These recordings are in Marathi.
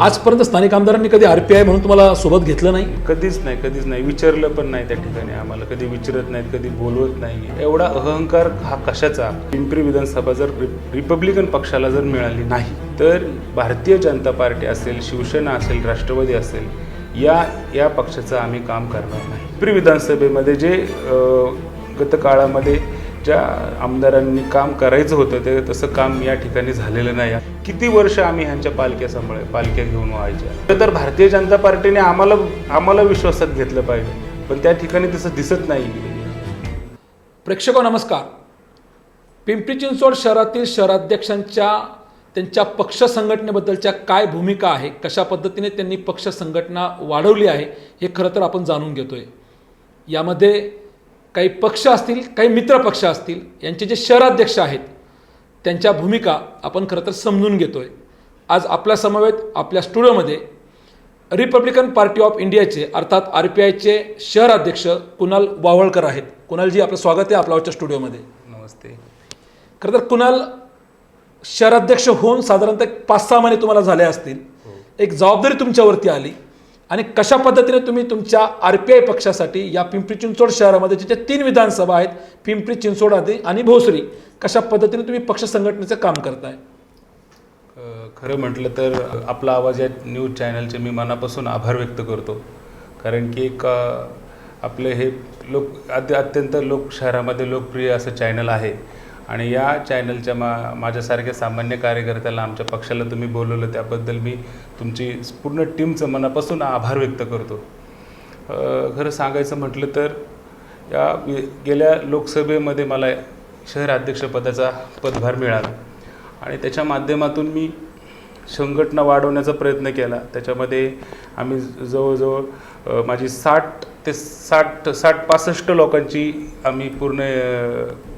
आजपर्यंत स्थानिक आमदारांनी कधी आरपीआय म्हणून तुम्हाला सोबत घेतलं नाही? कधीच नाही कधीच नाही. विचारलं पण नाही त्या ठिकाणी आम्हाला. कधी विचारत नाहीत कधी बोलवत नाही एवढा अहंकार हा कशाचा? पिंपरी विधानसभा जर रिप- रिपब्लिकन पक्षाला जर मिळाली नाही तर भारतीय जनता पार्टी असेल शिवसेना असेल राष्ट्रवादी असेल या या पक्षाचं आम्ही काम करणार नाही. पिंपरी विधानसभेमध्ये जे गत काळामध्ये ज्या आमदारांनी काम करायचं होतं ते तसं काम या ठिकाणी झालेलं नाही. किती वर्ष आम्ही ह्यांच्या पालख्या सांभाळ पालख्या घेऊन व्हायच्या? खरं तर भारतीय जनता पार्टीने आम्हाला आम्हाला विश्वासात घेतलं पाहिजे पण त्या ठिकाणी तसं दिसत नाही. प्रेक्षको नमस्कार. पिंपरी चिंचवड शहरातील शहराध्यक्षांच्या त्यांच्या पक्ष संघटनेबद्दलच्या काय भूमिका आहे कशा पद्धतीने त्यांनी पक्ष संघटना वाढवली आहे हे खरं तर आपण जाणून घेतोय. यामध्ये काही पक्ष असतील काही मित्र पक्ष असतील यांचे जे शहराध्यक्ष आहेत त्यांच्या भूमिका आपण खरं तर समजून घेतोय. आज आपल्या समवेत आपल्या स्टुडिओमध्ये रिपब्लिकन पार्टी ऑफ इंडियाचे अर्थात आर पी आयचे शहर अध्यक्ष कुणाल वावळकर आहेत. कुणालजी आपलं स्वागत आहे आपल्या स्टुडिओमध्ये. नमस्ते. खरं तर कुणाल शहराध्यक्ष होऊन साधारणतः पाच सहा महिने तुम्हाला झाले असतील. एक जबाबदारी तुमच्यावरती आली. आणि कशा पद्धतीने तुम्ही तुमच्या आर पी आय पक्षासाठी या पिंपरी चिंचवड शहरामध्ये जिथे तीन विधानसभा आहेत पिंपरी चिंचवड आधी आणि भोसरी कशा पद्धतीने तुम्ही पक्ष संघटनेचं काम करताय? खरं म्हटलं तर आपला आवाज या न्यूज चॅनलचे मी मनापासून आभार व्यक्त करतो. कारण की एक आपले हे लोक अत्यंत लोक शहरामध्ये लोकप्रिय असं चॅनल आहे. आणि या चॅनलच्या मा माझ्यासारख्या सामान्य कार्यकर्त्याला आमच्या पक्षाला तुम्ही बोलवलं त्याबद्दल मी तुमची पूर्ण टीमचं मनापासून आभार व्यक्त करतो. खरं सांगायचं म्हटलं तर या गेल्या लोकसभेमध्ये मला शहर अध्यक्षपदाचा पदभार मिळाला. आणि त्याच्या माध्यमातून मी संघटना वाढवण्याचा प्रयत्न केला. त्याच्यामध्ये आम्ही जवळजवळ माझी साठ ते साठ साठ पासष्ट लोकांची आम्ही पूर्ण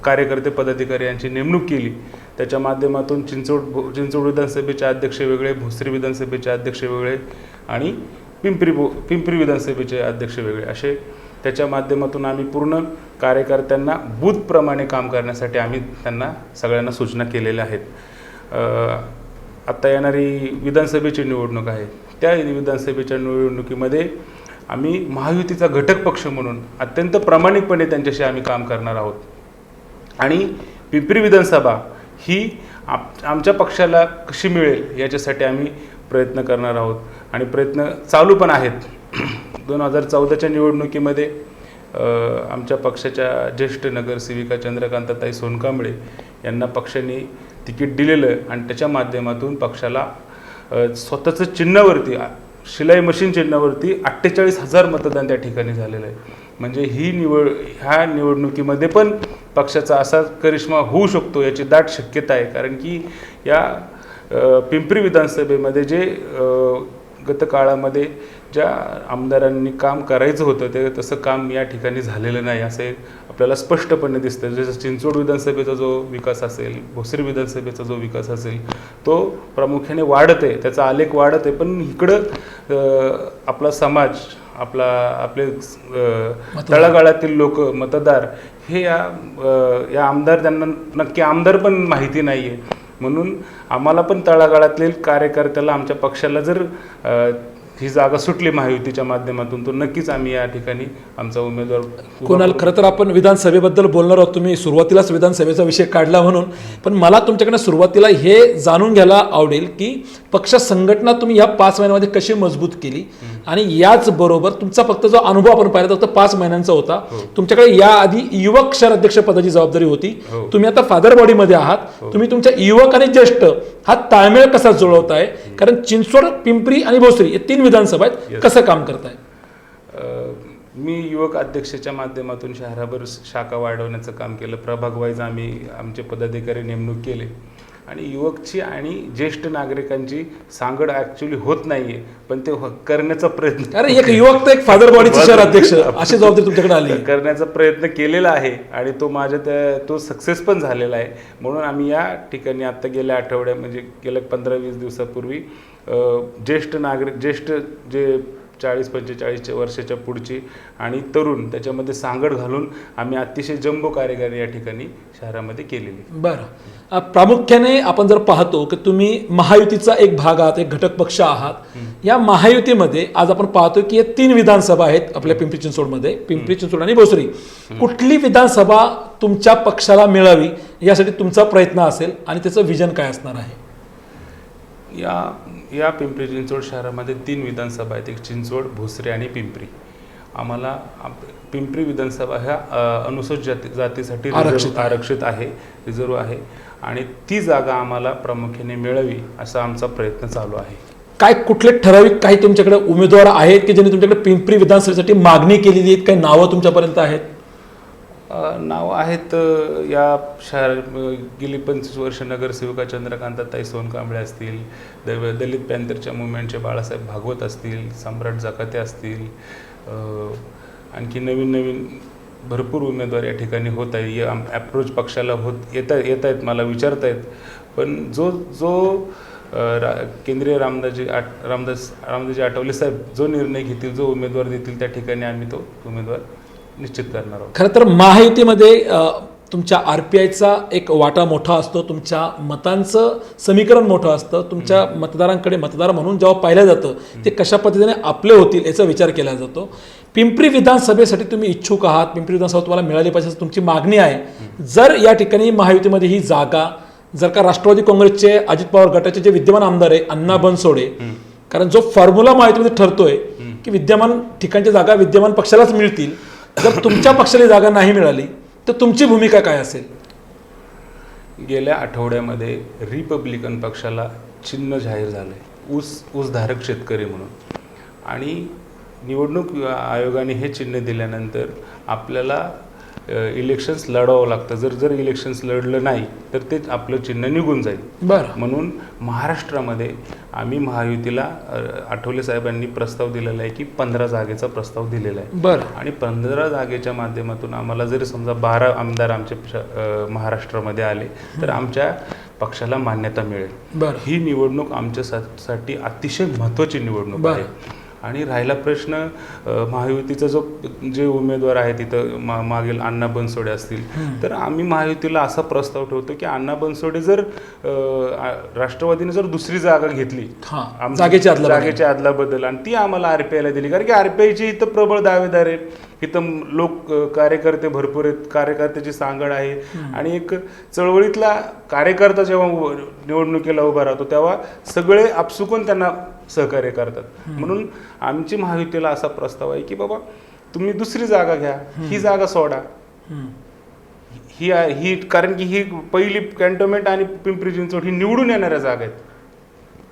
कार्यकर्ते पदाधिकारी यांची नेमणूक केली. त्याच्या माध्यमातून चिंचवड चिंचवड विधानसभेचे अध्यक्ष वेगळे भोसरी विधानसभेचे अध्यक्ष वेगळे आणि पिंपरी भो पिंपरी विधानसभेचे अध्यक्ष वेगळे. असे त्याच्या माध्यमातून आम्ही पूर्ण कार्यकर्त्यांना बूथप्रमाणे काम करण्यासाठी आम्ही त्यांना सगळ्यांना सूचना केलेल्या आहेत. आत्ता येणारी विधानसभेची निवडणूक आहे. त्या विधानसभेच्या निवडणुकीमध्ये आम्ही महायुतीचा घटक पक्ष म्हणून अत्यंत प्रामाणिकपणे त्यांच्याशी आम्ही काम करणार आहोत. आणि पिंपरी विधानसभा ही आप आमच्या पक्षाला कशी मिळेल याच्यासाठी आम्ही प्रयत्न करणार आहोत. आणि प्रयत्न चालू पण आहेत. दोन हजार चौदाच्या निवडणुकीमध्ये आमच्या पक्षाच्या ज्येष्ठ नगरसेविका चंद्रकांतताई सोनकांबळे यांना पक्षाने तिकीट दिलेलं आणि त्याच्या माध्यमातून पक्षाला स्वतःचं चिन्हावरती आ- शिलाई मशीन चिन्हावरती अठ्ठेचाळीस हजार मतदान त्या ठिकाणी झालेलं आहे. म्हणजे ही निवड ह्या निवडणुकीमध्ये पण पक्षाचा असा करिश्मा होऊ शकतो याची दाट शक्यता आहे. कारण की या पिंपरी विधानसभेमध्ये जे गतकाळामध्ये काळामध्ये ज्या आमदारांनी काम करायचं होतं ते तसं काम या ठिकाणी झालेलं नाही असं एक आपल्याला स्पष्टपणे दिसतं जसं चिंचवड विधानसभेचा जो विकास असेल भोसरी विधानसभेचा जो विकास असेल तो प्रामुख्याने वाढत आहे त्याचा आलेख वाढत आहे पण इकडं आपला समाज आपला आपले तळागाळातील लोक मतदार हे या या आमदार त्यांना नक्की आमदार पण माहिती नाही आहे म्हणून आम्हाला पण तळागाळातील कार्यकर्त्याला आमच्या पक्षाला जर ही जागा सुटली महायुतीच्या माध्यमातून तर नक्कीच आम्ही या ठिकाणी आमचा उमेदवार कुणाल. खरं तर आपण विधानसभेबद्दल बोलणार आहोत. तुम्ही सुरुवातीलाच विधानसभेचा विषय काढला म्हणून. पण मला तुमच्याकडनं सुरुवातीला हे जाणून घ्यायला आवडेल की पक्ष संघटना तुम्ही या पाच महिन्यामध्ये कशी मजबूत केली? आणि याचबरोबर तुमचा फक्त जो अनुभव आपण पाहिला तो फक्त पाच महिन्यांचा होता. तुमच्याकडे याआधी युवक शहर अध्यक्ष पदाची जबाबदारी होती. हो. तुम्ही आता फादर बॉडीमध्ये आहात तुम्ही तुमच्या युवक आणि ज्येष्ठ हा ताळमेळ कसा जुळवताय? कारण चिंचवड पिंपरी आणि भोसरी हे तीन विधानसभा आहेत. कसं काम करताय? मी युवक अध्यक्षाच्या माध्यमातून शहराभर शाखा वाढवण्याचं काम केलं. प्रभाग वाईज आम्ही आमचे पदाधिकारी नेमणूक केले. आणि युवकची आणि ज्येष्ठ नागरिकांची सांगड ॲक्च्युली होत नाहीये. पण ते हो- करण्याचा प्रयत्न अरे एक युवक तर एक फादर बॉडीचे शहर अध्यक्ष अशी जबाबदारी तुमच्याकडे आली. करण्याचा प्रयत्न केलेला आहे आणि तो माझ्या त्या तो सक्सेस पण झालेला आहे. म्हणून आम्ही या ठिकाणी आत्ता गेल्या आठवड्या म्हणजे गेल्या पंधरा वीस दिवसापूर्वी ज्येष्ठ नागरिक ज्येष्ठ जे चाळीस पंचेचाळीसच्या वर्षाच्या पुढची आणि तरुण त्याच्यामध्ये सांगड घालून आम्ही अतिशय जंबो कार्यकारी या ठिकाणी शहरामध्ये केलेली. बरं. प्रामुख्याने आपण जर पाहतो की तुम्ही महायुतीचा एक भाग आहात एक घटक पक्ष आहात. या महायुतीमध्ये आज आपण पाहतो की या तीन विधानसभा आहेत आपल्या पिंपरी चिंचवडमध्ये पिंपरी चिंचवड आणि भोसरी. कुठली विधानसभा तुमच्या पक्षाला मिळावी यासाठी तुमचा प्रयत्न असेल आणि त्याचं विजन काय असणार आहे? या या पिंपरी चिंचवड शहरामध्ये तीन विधानसभा आहेत. एक चिंचवड भोसरी आणि पिंपरी. आम्हाला पिंपरी विधानसभा ह्या अनुसूचित जाती जातीसाठी आरक्षित आरक्षित आहे रिझर्व आहे. आणि ती जागा आम्हाला प्रामुख्याने मिळावी असा आमचा प्रयत्न चालू आहे. काय कुठले ठराविक काही तुमच्याकडे उमेदवार आहेत की ज्यांनी तुमच्याकडे पिंपरी विधानसभेसाठी मागणी केलेली आहेत? काही नावं तुमच्यापर्यंत आहेत? नाव आहेत या शहर गेली पंचवीस वर्ष नगरसेविका चंद्रकांत ताई सोनकांबळे असतील द दलित पॅन्थरच्या मुवमेंटचे बाळासाहेब भागवत असतील सम्राट जकाते असतील आणखी नवीन नवीन भरपूर उमेदवार या ठिकाणी होत आहे. ॲप्रोच पक्षाला होत येता येत आहेत मला विचारतायत पण जो जो रा केंद्रीय रामदासजी आट रामदास रामदासजी आठवले साहेब जो निर्णय घेतील जो उमेदवार देतील त्या ठिकाणी आम्ही तो उमेदवार निश्चित करणार आहोत. खरं तर महायुतीमध्ये तुमच्या आर पी आयचा एक वाटा मोठा असतो तुमच्या मतांचं समीकरण मोठं असतं तुमच्या मतदारांकडे मतदार म्हणून जेव्हा पाहिलं जातं ते कशा पद्धतीने आपले होतील याचा विचार केला जातो. पिंपरी विधानसभेसाठी तुम्ही इच्छुक आहात पिंपरी विधानसभा तुम्हाला मिळाली पाहिजे तुमची मागणी आहे. जर या ठिकाणी महायुतीमध्ये ही जागा जर का राष्ट्रवादी काँग्रेसचे अजित पवार गटाचे जे विद्यमान आमदार आहे अण्णा बनसोडे कारण जो फॉर्म्युला महायुतीमध्ये ठरतोय की विद्यमान ठिकाणच्या जागा विद्यमान पक्षालाच मिळतील जर तुमच्या पक्षाला जागा नाही मिळाली तर तुमची भूमिका काय असेल? गेल्या आठवड्यामध्ये रिपब्लिकन पक्षाला चिन्ह जाहीर झालं आहे ऊस ऊसधारक शेतकरी म्हणून. आणि निवडणूक आयोगाने हे चिन्ह दिल्यानंतर आपल्याला इलेक्शन्स लढवावं लागतं. जर जर इलेक्शन्स लढलं नाही तर ते आपलं चिन्ह निघून जाईल. बरं. म्हणून महाराष्ट्रामध्ये आम्ही महायुतीला आठवले साहेबांनी प्रस्ताव दिलेला आहे की पंधरा जागेचा प्रस्ताव दिलेला आहे. बरं. आणि पंधरा जागेच्या माध्यमातून आम्हाला जरी समजा बारा आमदार आमचे श- अ, महाराष्ट्रामध्ये आले तर आमच्या पक्षाला मान्यता मिळेल. बरं. ही निवडणूक आमच्यासाठी अतिशय महत्त्वाची निवडणूक. आहे. आणि राहिला प्रश्न महायुतीचा जो जे उमेदवार आहे तिथं मा मागील अण्णा बनसोडे असतील. तर आम्ही महायुतीला असा प्रस्ताव ठेवतो की अण्णा बनसोडे जर राष्ट्रवादीने जर दुसरी जागा घेतली हां आम- जागेची आदला जागेची आदला बदल आणि ती आम्हाला आरपीआयला दिली. कारण की आरपीआयची इथं प्रबळ दावेदार आहेत. इथं लोक कार्यकर्ते भरपूर आहेत. कार्यकर्त्याची सांगड आहे. आणि एक चळवळीतला कार्यकर्ता जेव्हा निवडणुकीला उभा राहतो तेव्हा सगळे आपसुकून त्यांना सहकार्य करतात. म्हणून आमची महायुतीला असा प्रस्ताव आहे की बाबा तुम्ही दुसरी जागा घ्या ही जागा सोडा. ही ही कारण की ही पहिली कॅन्टोन्मेंट आणि पिंपरी चिंचवड ही निवडून येणाऱ्या जागा आहेत.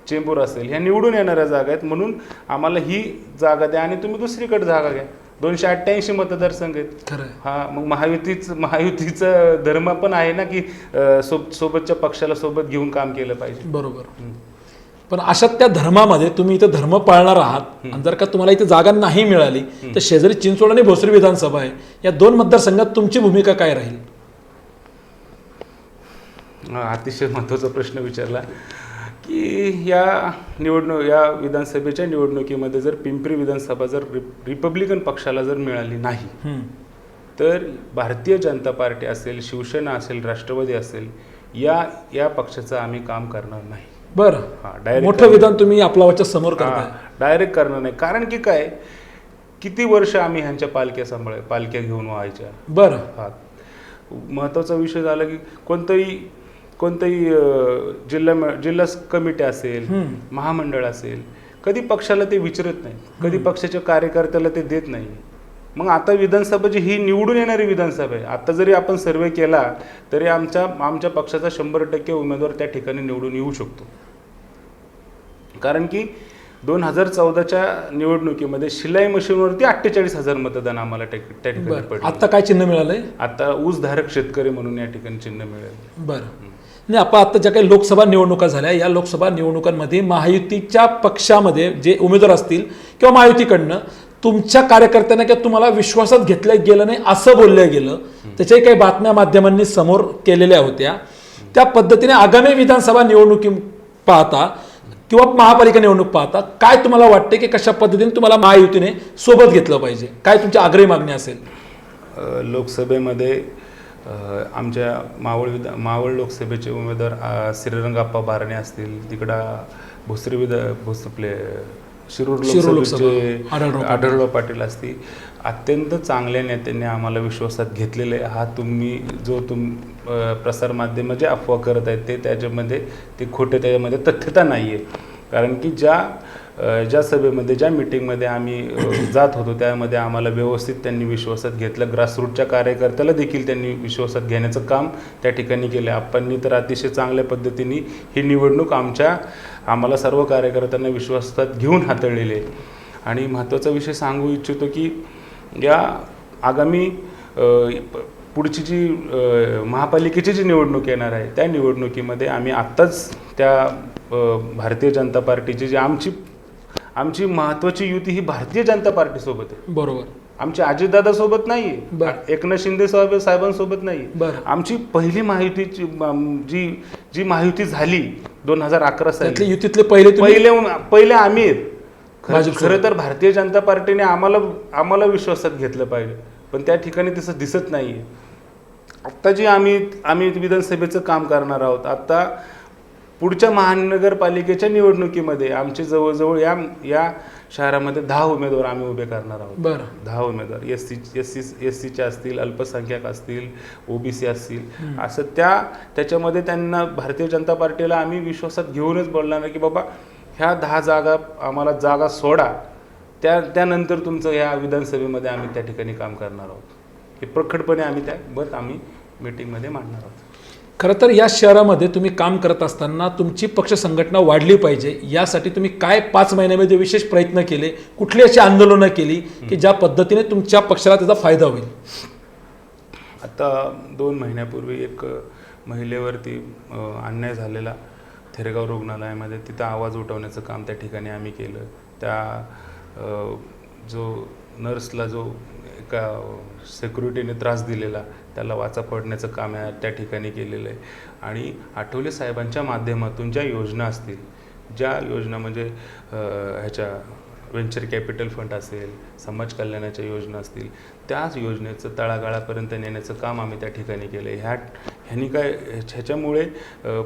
चेंबूर असेल ह्या निवडून येणाऱ्या जागा आहेत. म्हणून आम्हाला ही जागा द्या आणि तुम्ही दुसरीकडे जागा घ्या. दोनशे अठ्ठ्याऐंशी मतदारसंघ आहेत. हा मग महायुतीच महायुतीचा धर्म पण आहे ना की सोब सोबतच्या पक्षाला सोबत घेऊन काम केलं पाहिजे. बरोबर. पण अशा त्या धर्मामध्ये तुम्ही इथं धर्म पाळणार आहात आणि जर का तुम्हाला इथे जागा नाही मिळाली तर शेजारी चिंचवड आणि भोसरी विधानसभा आहे. या दोन मतदारसंघात तुमची भूमिका काय राहील? हा, अतिशय महत्त्वाचा प्रश्न विचारला की या निवडणूक या विधानसभेच्या निवडणुकीमध्ये जर पिंपरी विधानसभा जर रिप रिपब्लिकन पक्षाला जर मिळाली नाही. तर भारतीय जनता पार्टी असेल शिवसेना असेल राष्ट्रवादी असेल या या पक्षाचं आम्ही काम करणार नाही. बरं. हा डायरेक्ट मोठं विधान तुम्ही आपल्याच्या समोर करताय. डायरेक्ट करणार नाही. कारण की काय किती वर्ष आम्ही ह्यांच्या पालख्या सांभाळ पालख्या घेऊन व्हायच्या. बरं. हा. महत्त्वाचा विषय झाला की कोणतंही कोणतंही अं, जिल्हा जिल्हा कमिटी असेल. महामंडळ असेल कधी पक्षाला ते विचारत नाही. कधी पक्षाच्या कार्यकर्त्याला ते देत नाही. मग आता विधानसभेची ही निवडून येणारी विधानसभा आहे. आता जरी आपण सर्वे केला तरी आमच्या आमच्या पक्षाचा शंभर टक्के उमेदवार त्या ठिकाणी निवडून येऊ शकतो. कारण की दोन हजार चौदाच्या निवडणुकीमध्ये शिलाई मशीनवरती अठ्ठेचाळीस हजार मतदान आम्हाला त्या ठिकाणी पडलं आता काय चिन्ह मिळालंय? आता ऊसधारक शेतकरी म्हणून या ठिकाणी चिन्ह मिळेल बरं. नाही आपण आता ज्या काही लोकसभा निवडणुका झाल्या या लोकसभा निवडणुकांमध्ये महायुतीच्या पक्षामध्ये जे उमेदवार असतील किंवा महायुतीकडनं तुमच्या कार्यकर्त्यांना किंवा तुम्हाला विश्वासात घेतलं गेलं नाही असं बोललं गेलं त्याच्याही काही बातम्या माध्यमांनी समोर केलेल्या होत्या. त्या पद्धतीने आगामी विधानसभा निवडणुकी पाहता किंवा महापालिका निवडणूक पाहता काय तुम्हाला वाटते की कशा पद्धतीने तुम्हाला महायुतीने सोबत घेतलं पाहिजे? काय तुमची आग्रही मागणी असेल? लोकसभेमध्ये आमच्या मावळ विधा मावळ लोकसभेचे उमेदवार श्रीरंगाप्पा बारणे असतील तिकडं भोसरी विधा भोस आपले शिरूर शिरूर लोकसभेचे लोकसभा, आढळराव पाटील. आढळराव पाटील असतील अत्यंत चांगल्या नेत्यांनी आम्हाला विश्वासात घेतलेले आहे. हा तुम्ही जो तुम प्रसारमाध्यम जे अफवा करत आहेत ते त्याच्यामध्ये ते खोटे त्याच्यामध्ये तथ्यता नाही आहे कारण की ज्या ज्या सभेमध्ये ज्या मिटिंगमध्ये आम्ही जात होतो त्यामध्ये आम्हाला व्यवस्थित त्यांनी विश्वासात घेतलं ग्रासरूटच्या कार्यकर्त्याला देखील त्यांनी विश्वासात घेण्याचं काम त्या ठिकाणी केलं आप्पांनी तर अतिशय चांगल्या पद्धतीने ही निवडणूक आमच्या आम्हाला सर्व कार्यकर्त्यांना विश्वासात घेऊन हाताळलेले. आहे आणि महत्त्वाचा विषय सांगू इच्छितो की या आगामी पुढची जी महापालिकेची जी निवडणूक येणार आहे त्या निवडणुकीमध्ये आम्ही आत्ताच त्या भारतीय जनता पार्टीची जी आमची आमची महत्त्वाची युती ही भारतीय जनता पार्टीसोबत आहे. बरोबर. आमची अजितदादा सोबत नाही. एकनाथ शिंदे साहेब साहेबांसोबत नाही. आमची पहिली महायुतीची अम, जी जी महायुती झाली दोन हजार अकरा साली. युतीतले पहिले पहिले पहिले आम्ही. खरं तर भारतीय जनता पार्टीने आम्हाला आम्हाला विश्वासात घेतलं पाहिजे. पण त्या ठिकाणी तसं दिसत नाहीये. आत्ता जी आम्ही आम्ही विधानसभेचं काम करणार आहोत. आत्ता पुढच्या महानगरपालिकेच्या निवडणुकीमध्ये आमचे जवळजवळ या या शहरामध्ये दहा उमेदवार आम्ही उभे करणार आहोत. बरं. दहा उमेदवार. S C S C S सीचे असतील अल्पसंख्याक असतील ओबीसी असतील. असं त्या त्याच्यामध्ये त्यांना भारतीय जनता पार्टीला आम्ही विश्वासात घेऊनच बोलणार नाही की बाबा ह्या दहा जागा आम्हाला जागा सोडा. त्या त्यानंतर तुमचं ह्या विधानसभेमध्ये आम्ही त्या ठिकाणी काम करणार आहोत. हे प्रखडपणे आम्ही त्या मत आम्ही मीटिंगमध्ये मांडणार आहोत. खरं तर या शहरामध्ये तुम्ही काम करत असताना तुमची पक्ष संघटना वाढली पाहिजे. यासाठी तुम्ही काय पाच महिन्यामध्ये विशेष प्रयत्न केले? कुठली अशी आंदोलनं केली की ज्या पद्धतीने तुमच्या पक्षाला त्याचा फायदा होईल? आता दोन महिन्यापूर्वी एक महिलेवरती अन्याय झालेला थेरगाव रुग्णालयामध्ये तिथं आवाज उठवण्याचं काम त्या ठिकाणी आम्ही केलं. त्या जो नर्सला जो एका सेक्युरिटीने त्रास दिलेला त्याला वाचा पडण्याचं काम त्या ठिकाणी केलेलं आहे. आणि आठवले साहेबांच्या माध्यमातून ज्या योजना असतील ज्या योजना म्हणजे ह्याच्या व्हेंचर कॅपिटल फंड असेल समाज कल्याणाच्या योजना असतील त्याच योजनेचं तळागाळापर्यंत नेण्याचं काम आम्ही त्या ठिकाणी केलं आहे ह्या ह्यांनी काय ह्याच्यामुळे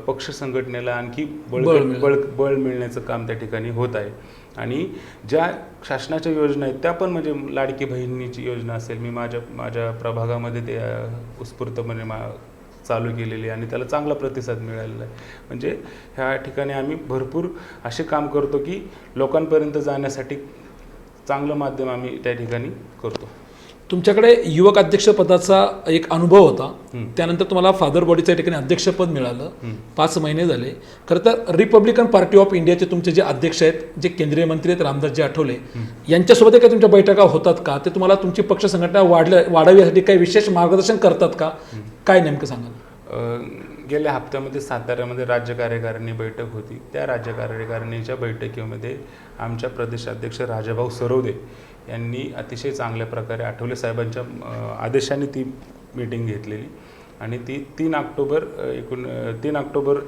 पक्ष संघटनेला आणखी बळ. बळ बळ मिळण्याचं काम त्या ठिकाणी होत आहे. आणि ज्या शासनाच्या योजना आहेत त्या पण म्हणजे लाडकी बहिणीची योजना असेल मी माझ्या माझ्या प्रभागामध्ये ते उत्स्फूर्तपणे मा चालू केलेली आणि त्याला चांगला प्रतिसाद मिळालेला आहे. म्हणजे ह्या ठिकाणी आम्ही भरपूर असे काम करतो की लोकांपर्यंत जाण्यासाठी चांगलं माध्यम आम्ही त्या ठिकाणी करतो. तुमच्याकडे युवक अध्यक्षपदाचा एक अनुभव होता. त्यानंतर तुम्हाला फादर बॉडीच्या ठिकाणी अध्यक्षपद मिळालं. पाच महिने झाले. खरं तर रिपब्लिकन पार्टी ऑफ इंडियाचे तुमचे जे अध्यक्ष आहेत जे केंद्रीय मंत्री आहेत रामदासजी आठवले यांच्यासोबत काही तुमच्या बैठका होतात का? ते तुम्हाला तुमची पक्ष संघटना वाढल्या वाढावी यासाठी काही विशेष मार्गदर्शन करतात का? काय नेमकं सांगाल? गेल्या हप्त्यामध्ये साताऱ्यामध्ये राज्य कार्यकारिणी बैठक होती. त्या राज्य कार्यकारिणीच्या बैठकीमध्ये आमच्या प्रदेशाध्यक्ष राजाभाऊ सरोदे यांनी अतिशय चांगल्या प्रकारे आठवले साहेबांच्या आदेशाने ती मीटिंग घेतलेली. आणि ती तीन ऑक्टोबर एकूण तीन ऑक्टोबर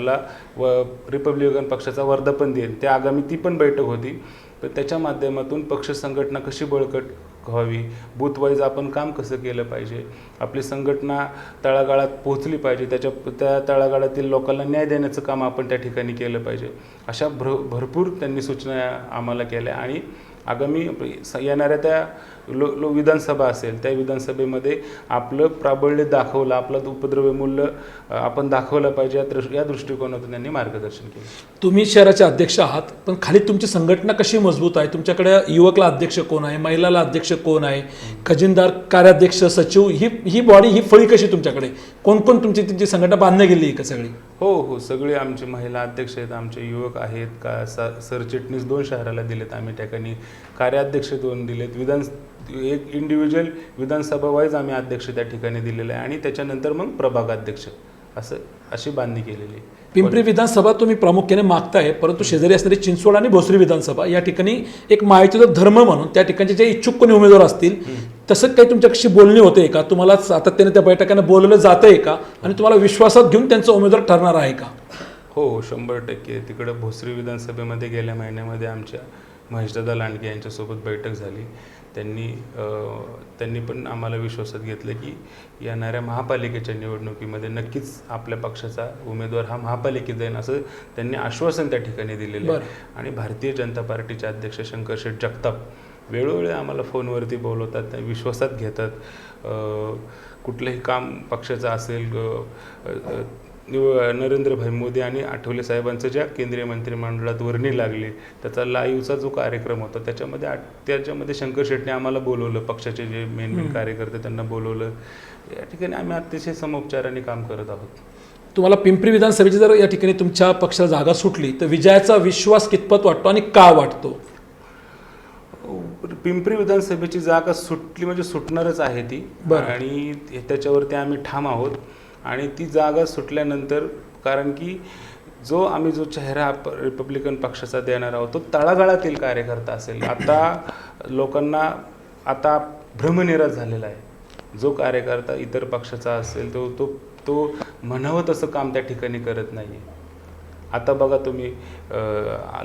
ला व रिपब्लिकन पक्षाचा वर्धापन दिन त्या आगामी ती पण बैठक होती. तर त्याच्या माध्यमातून पक्ष संघटना कशी बळकट व्हावी? बूथवाईज आपण काम कसं केलं पाहिजे? आपली संघटना तळागाळात पोहोचली पाहिजे. त्याच्या त्या तळागाळातील लोकांना न्याय देण्याचं काम आपण त्या ठिकाणी केलं पाहिजे. अशा भर भरपूर त्यांनी सूचना आम्हाला केल्या. आणि आगामी स- येणाऱ्या त्या लो लो विधानसभा असेल त्या विधानसभेमध्ये आपलं प्राबल्य दाखवलं आपलं उपद्रव्य मूल्य आपण दाखवलं पाहिजे या दृष् या दृष्टिकोनातून त्यांनी मार्गदर्शन केलं. तुम्ही शहराचे अध्यक्ष आहात पण खाली तुमची संघटना कशी मजबूत आहे? तुमच्याकडे युवकला अध्यक्ष कोण आहे? महिलाला अध्यक्ष कोण आहे? खजिनदार कार्याध्यक्ष सचिव ही ही बॉडी ही फळी कशी तुमच्याकडे? कोण कोण तुमची तुमची संघटना बांधण्यात गेली आहे का सगळी? हो हो सगळे आमचे महिला अध्यक्ष आहेत आमचे युवक आहेत का सरचिटणीस दोन शहराला दिलेत आम्ही त्या ठिकाणी कार्याध्यक्ष दोन दिलेत विधान एक इंडिव्हिज्युअल विधानसभा वाईज आम्ही अध्यक्ष त्या ठिकाणी दिलेलं आहे आणि त्याच्यानंतर मग प्रभाग अध्यक्ष असं अशी बांधणी केलेली आहे. पिंपरी विधानसभा तुम्ही प्रामुख्याने मागताय परंतु शेजारी असणारी चिंचवड आणि भोसरी विधानसभा या ठिकाणी एक माहितीचा धर्म म्हणून त्या ठिकाणचे जे इच्छुक कोणी उमेदवार असतील तसं काही तुमच्याशी बोलणी होते का? तुम्हाला सातत्याने त्या बैठकांना बोलवलं जातं आहे का? आणि तुम्हाला विश्वासात घेऊन त्यांचा उमेदवार ठरणार आहे का? हो शंभर टक्के. तिकडं भोसरी विधानसभेमध्ये गेल्या महिन्यामध्ये आमच्या महेशदादा लांडगे यांच्यासोबत बैठक झाली. त्यांनी त्यांनी पण आम्हाला विश्वासात घेतलं की येणाऱ्या महापालिकेच्या निवडणुकीमध्ये नक्कीच आपल्या पक्षाचा उमेदवार हा महापालिकेत जाईल असं त्यांनी आश्वासन त्या ठिकाणी दिलेलं. आहे. आणि भारतीय जनता पार्टीचे अध्यक्ष शंकर शेठ जगताप वेळोवेळी आम्हाला फोनवरती बोलवतात त्या विश्वासात घेतात. कुठलंही काम पक्षाचं असेल निव- नरेंद्रभाई मोदी आणि आठवले साहेबांचं ज्या केंद्रीय मंत्रिमंडळात वर्णी लागली त्याचा लाईव्हचा जो कार्यक्रम होता त्याच्यामध्ये आठ- त्याच्यामध्ये शंकर शेट्टी आम्हाला बोलवलं पक्षाचे जे मेन मेन कार्यकर्ते त्यांना बोलवलं. या ठिकाणी आम्ही अतिशय समोपचाराने काम करत आहोत. तुम्हाला पिंपरी विधानसभेची जर या ठिकाणी तुमच्या पक्षाला जागा सुटली तर विजयाचा विश्वास कितपत वाटतो आणि का वाटतो? पिंपरी विधानसभेची जागा सुटली म्हणजे सुटणारच आहे ती. आणि त्याच्यावरती आम्ही ठाम आहोत. आणि ती जागा सुटल्यानंतर कारण की जो आम्ही जो चेहरा रिपब्लिकन पक्षाचा देणार आहोत तो तळागाळातील कार्यकर्ता असेल. आता लोकांना आता भ्रमनिराश झालेला आहे. जो कार्यकर्ता इतर पक्षाचा असेल तो तो तो म्हणावं तसं काम त्या ठिकाणी करत नाही आहे आता बघा तुम्ही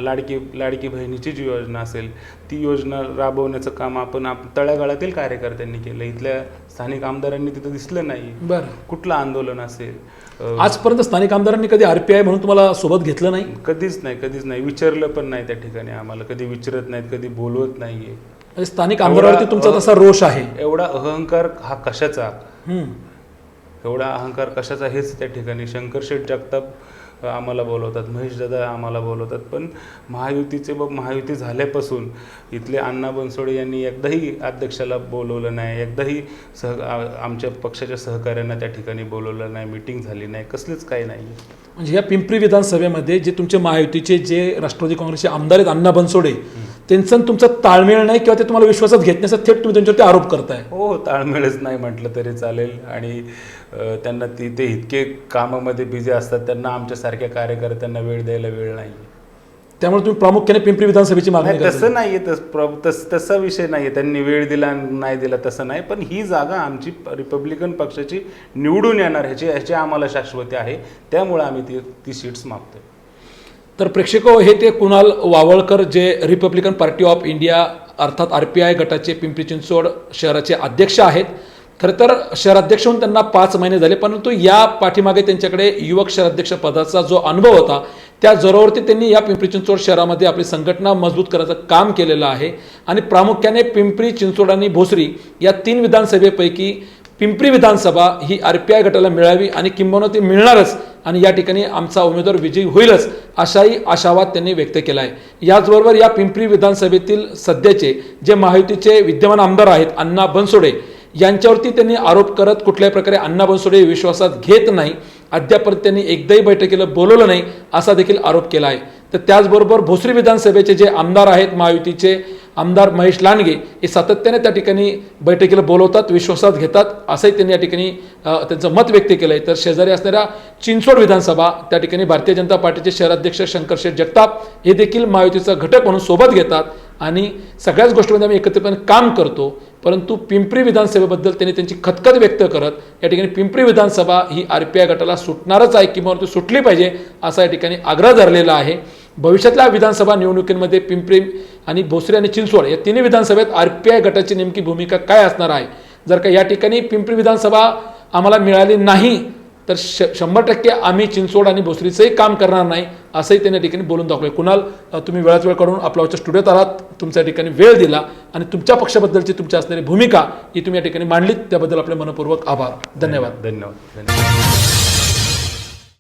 लाडकी लाडकी बहिणीची जी योजना असेल ती योजना राबवण्याचं काम आपण आप तळागाळातील कार्यकर्त्यांनी केलं. इथल्या स्थानिक आमदारांनी तिथं दिसलं नाही. बरं. कुठलं आंदोलन असेल? आजपर्यंत स्थानिक आमदारांनी कधी आरपीआय म्हणून तुम्हाला सोबत घेतलं नाही? कधीच नाही कधीच नाही. विचारलं पण नाही त्या ठिकाणी आम्हाला. कधी विचारत नाहीत कधी बोलवत नाहीये. स्थानिक आमदारावरती तुमचा तसा रोष आहे. एवढा अहंकार हा कशाचा. एवढा अहंकार कशाचा हेच त्या ठिकाणी शंकर शेठ जगताप आम्हाला बोलवतात महेश दादा आम्हाला बोलवतात. पण महायुतीचे ब महायुती झाल्यापासून इथले अण्णा बनसोडे यांनी एकदाही अध्यक्षाला बोलवलं नाही एकदाही सह आमच्या पक्षाच्या सहकाऱ्यांना त्या ठिकाणी बोलवलं नाही मिटिंग झाली नाही कसलेच काही नाही म्हणजे या पिंपरी विधानसभेमध्ये जे तुमचे महायुतीचे जे राष्ट्रवादी काँग्रेसचे आमदार आहेत अण्णा बनसोडे त्यांचा तुमचा ताळमेळ नाही किंवा ते तुम्हाला विश्वासात घेत नाही असं थेट तुम्ही त्यांच्यावरती आरोप करताय. हो हो, ताळमेळच नाही म्हटलं तरी चालेल. आणि त्यांना ती ते इतके कामामध्ये बिझी असतात त्यांना आमच्यासारख्या कार्यकर्त्यांना वेळ द्यायला वेळ नाही. त्यामुळे तुम्ही प्रामुख्याने पिंपरी विधानसभेची मागणी नाही तसं नाहीये तस तस तसा विषय नाहीये. त्यांनी वेळ दिला नाही दिला तसं नाही. पण ही जागा आमची रिपब्लिकन पक्षाची निवडून येणार ह्याची ह्याची आम्हाला शाश्वती आहे. त्यामुळे आम्ही ती ती सीट्स मागतोय. तर प्रेक्षक हे ते कुणाल वावळकर जे रिपब्लिकन पार्टी ऑफ इंडिया अर्थात आर पी आय गटाचे पिंपरी चिंचवड शहराचे अध्यक्ष आहेत. खरं तर शहराध्यक्ष म्हणून त्यांना पाच महिने झाले परंतु या पाठीमागे त्यांच्याकडे युवक शहराध्यक्ष पदाचा जो अनुभव होता त्या जोरावरती त्यांनी या पिंपरी चिंचवड शहरामध्ये आपली संघटना मजबूत करायचं काम केलेलं आहे. आणि प्रामुख्याने पिंपरी चिंचवड आणि भोसरी या तीन विधानसभेपैकी पिंपरी विधानसभा ही आर पी आय गटाला मिळावी आणि किंबहुना ती मिळणारच आणि या ठिकाणी आमचा उमेदवार विजयी होईलच अशाही आशावाद त्यांनी व्यक्त केला आहे याचबरोबर या पिंपरी विधानसभेतील सध्याचे जे महायुतीचे विद्यमान आमदार आहेत अण्णा बनसोडे यांच्यावरती त्यांनी आरोप करत कुठल्याही प्रकारे अण्णा बनसोडे विश्वासात घेत नाही अद्यापर्यंत त्यांनी एकदाही बैठकीला बोलवलं नाही असा देखील आरोप केला आहे तर त्याचबरोबर भोसरी विधानसभेचे जे आमदार आहेत महायुतीचे आमदार महेश लांडगे हे सातत्याने त्या ठिकाणी बैठकीला बोलवतात विश्वासात घेतात असंही त्यांनी या ठिकाणी त्यांचं मत व्यक्त केलं आहे तर शेजारी असणाऱ्या चिंचवड विधानसभा त्या ठिकाणी भारतीय जनता पार्टीचे शहराध्यक्ष शंकर शेठ जगताप हे देखील महायुतीचा घटक म्हणून सोबत घेतात आणि सगळ्याच गोष्टीमध्ये आम्ही एकत्रितपणे काम करतो. परंतु पिंपरी विधानसभेबद्दल त्यांनी त्यांची खतखत व्यक्त करत या ठिकाणी पिंपरी विधानसभा ही आर पी आय गटाला सुटणारच आहे किंवा ती सुटली पाहिजे असा या ठिकाणी आग्रह धरलेला आहे. भविष्यातल्या विधानसभा निवडणुकीमध्ये पिंपरी आणि भोसरी आणि चिंचवड या तिन्ही विधानसभेत आर पी आय गटाची नेमकी भूमिका काय असणार आहे? जर का या ठिकाणी पिंपरी विधानसभा आम्हाला मिळाली नाही तर श शंभर टक्के आम्ही चिंचवड आणि भोसरीचंही काम करणार नाही असंही त्यांनी या ठिकाणी बोलून दाखवलं कुणाल तुम्ही वेळात वेळ काढून आपल्या स्टुडिओत आलात तुमच्या ठिकाणी वेळ दिला आणि तुमच्या पक्षाबद्दलची तुमची असणारी भूमिका ही तुम्ही या ठिकाणी मांडलीत. त्याबद्दल आपले मनपूर्वक आभार. धन्यवाद धन्यवाद. धन्यवाद.